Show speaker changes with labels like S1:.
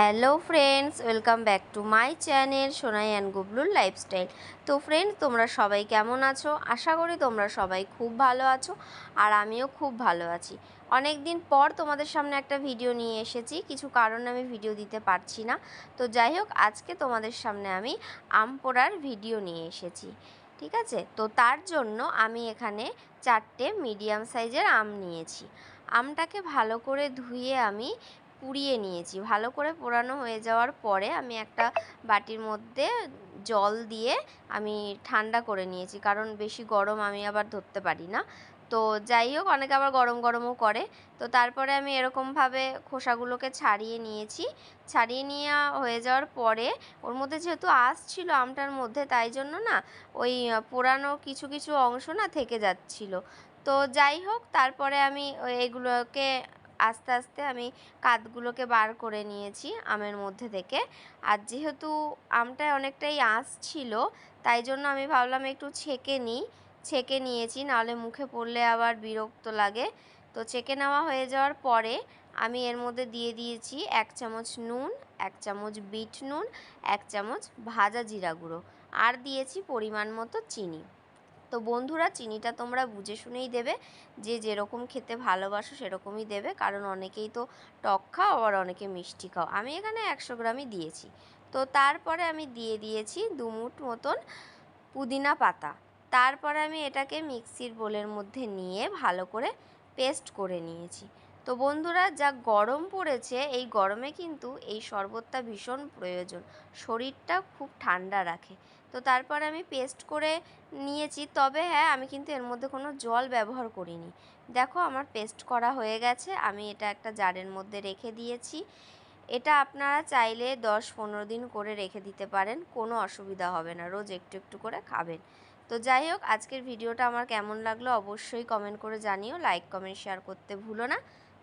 S1: Hello friends, welcome back to my channel Sonai and গুবলুর lifestyle. তো friends, তোমরা সবাই কেমন আছো? আশা করি তোমরা সবাই খুব ভালো আছো আর আমিও খুব ভালো আছি। অনেক দিন পর তোমাদের সামনে একটা ভিডিও নিয়ে এসেছি, কিছু কারণে আমি ভিডিও দিতে পারছি না। তো যাই হোক, আজকে তোমাদের সামনে আমি আম পোড়ার ভিডিও নিয়ে এসেছি, ঠিক আছে? তো তার জন্য আমি এখানে চারটে মিডিয়াম সাইজের আম নিয়েছি। আমটাকে ভালো করে ধুয়ে আমি পুড়িয়ে নিয়েছি। ভালো করে পোড়ানো হয়ে যাওয়ার পরে আমি একটা বাটির মধ্যে জল দিয়ে আমি ঠান্ডা করে নিয়েছি, কারণ বেশি গরম আমি আবার ধরতে পারি না। তো যাই হোক, অনেকে আবার গরম গরমও করে। তো তারপরে আমি এরকমভাবে খোসাগুলোকে ছাড়িয়ে নিয়েছি। ছাড়িয়ে নিয়ে হয়ে যাওয়ার পরে ওর মধ্যে যেহেতু আঁশ ছিল আমটার মধ্যে, তাই জন্য না ওই পোড়ানো কিছু কিছু অংশ না থেকে যাচ্ছিল। তো যাই হোক, তারপরে আমি এগুলোকে আস্তে আস্তে আমি কাতগুলোকে বার করে নিয়েছি আমের মধ্যে থেকে। আর যেহেতু আমটায় অনেকটাই আঁশ ছিল, তাই জন্য আমি ভাবলাম একটু ছেঁকে নিই। ছেঁকে নিয়েছি, নাহলে মুখে পড়লে আবার বিরক্ত লাগে। তো ছেঁকে নেওয়া হয়ে যাওয়ার পরে আমি এর মধ্যে দিয়ে দিয়েছি এক চামচ নুন, এক চামচ বিট নুন, এক চামচ ভাজা জিরা গুঁড়ো। আর দিয়েছি পরিমাণ মতো চিনি। তো বন্ধুরা চিনিটা তোমরা বুঝে শুনেই দেবে। যে যেরকম খেতে ভালোবাসো সেরকমই দেবে। কারণ অনেকেই তো টক খাও, আবার অনেকে মিষ্টি খাও। আমি এখানে একশো গ্রামই দিয়েছি। তো তারপরে আমি দিয়ে দিয়েছি দুমুট মতন পুদিনা পাতা। তারপরে আমি এটাকে মিক্সির বোলের মধ্যে নিয়ে ভালো করে পেস্ট করে নিয়েছি। তো বন্ধুরা, যা গরম পড়েছে, এই গরমে কিন্তু এই শরবতটা ভীষণ প্রয়োজন। শরীরটা খুব ঠান্ডা রাখে। তো তারপর আমি পেস্ট করে নিয়েছি। তবে হ্যাঁ আমি কিন্তু এর মধ্যে কোনো জল ব্যবহার করিনি। দেখো, আমার পেস্ট করা হয়ে গেছে। আমি এটা একটা জারের মধ্যে রেখে দিয়েছি। এটা আপনারা চাইলে দশ পনেরো দিন করে রেখে দিতে পারেন। কোনো অসুবিধা হবে না। রোজ একটু একটু করে খাবেন। তো যাই হোক, আজকের ভিডিওটা আমার কেমন লাগল অবশ্যই কমেন্ট করে জানিও। লাইক কমেন্ট শেয়ার করতে ভুলো না।